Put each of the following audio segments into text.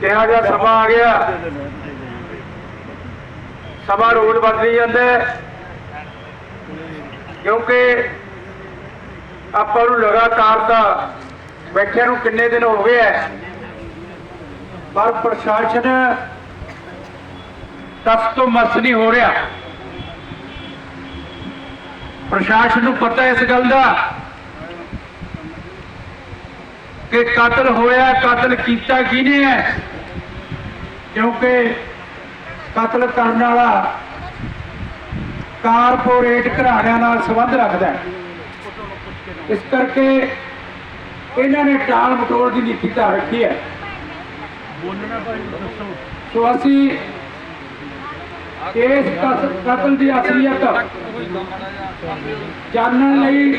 ਕਿਹਾ ਜਿਹਾ ਸਮਾਂ ਆ ਗਿਆ। ਸਮਾਂ ਰੋਜ਼ ਬਦਲੀ ਜਾਂਦਾ ਕਿਉਂਕਿ ਆਪਾਂ ਨੂੰ ਲਗਾਤਾਰ ਦਾ ਬੈਠਿਆਂ ਨੂੰ ਕਿੰਨੇ ਦਿਨ ਹੋ ਗਏ ਐ ਪਰ ਪ੍ਰਸ਼ਾਸਨ ਤਸ ਤੋਂ ਮਸ ਨਹੀਂ ਹੋ ਰਿਹਾ। ਪ੍ਰਸ਼ਾਸਨ ਨੂੰ ਪਤਾ ਇਸ ਗੱਲ ਦਾ। ਕਿ ਕਤਲ ਹੋਇਆ ਕਤਲ ਕੀਤਾ ਕਿਹਨੇ ਹੈ? ਕਿਉਂਕਿ ਕਤਲ ਕਰਨ ਵਾਲਾ ਕਾਰਪੋਰੇਟ ਘਰਾਣਿਆਂ ਨਾਲ ਸੰਬੰਧ ਰੱਖਦਾ ਹੈ। ਇਸ ਕਰਕੇ ਇਹਨਾਂ ਨੇ ਟਾਲ ਮਟੋਲ ਦੀ ਨੀਤੀ ਧਾਰ ਰੱਖੀ ਹੈ। ਸੋ ਅਸੀਂ ਇਸ ਕਤਲ ਦੀ ਅਸਲੀਅਤ। ਜਾਣਨ ਲਈ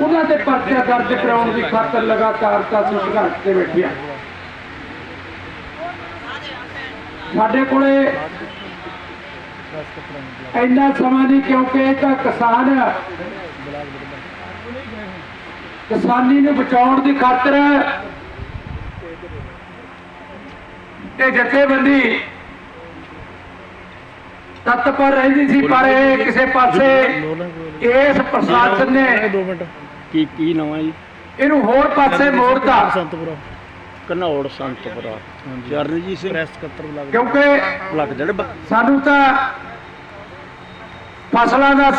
ਉਹਨਾਂ ਦੇ ਪਰਚਾ ਦਰਜ ਕਰਾਉਣ ਦੀ ਖਾਤਰ ਲਗਾਤਾਰ ਤਾਂ ਸੰਘਰਸ਼ ਤੇ ਬੈਠੇ ਹਾਂ ਸਾਡੇ ਕੋਲੇ ਇੰਨਾ ਸਮਾਂ ਨਹੀਂ ਕਿਉਂਕਿ ਇਹ ਤਾਂ ਕਿਸਾਨ ਕਿਸਾਨੀ ਨੂੰ ਬਚਾਉਣ ਦੀ ਖਾਤਰ ਇਹ ਜਥੇਬੰਦੀ ਤਤਪਰ ਰਹਿੰਦੀ ਸੀ ਪਰ ਇਹ ਕਿਸੇ ਪਾਸੇ ਇਸ ਪ੍ਰਸ਼ਾਸਨ ਨੇ ਮਿੰਟ। ਕੀ ਕੀ ਹੈ ਜੀ? ਇਹਨੂੰ ਹੋਰ ਪਾਸੇ ਮੋੜਤਾ ਸੰਤਪੁਰਾ। ਕਨੌੜ ਸੰਤਪੁਰਾ। ਚਰਨਜੀਤ ਸਿੰਘ। ਪ੍ਰੈਸ ਸਕੱਤਰ ਲੱਗ ਕਿਉਂਕਿ ਲੱਗ ਜਿਹੜੇ ਸਾਨੂੰ ਤਾਂ ਫਸਲਾਂ ਦਾ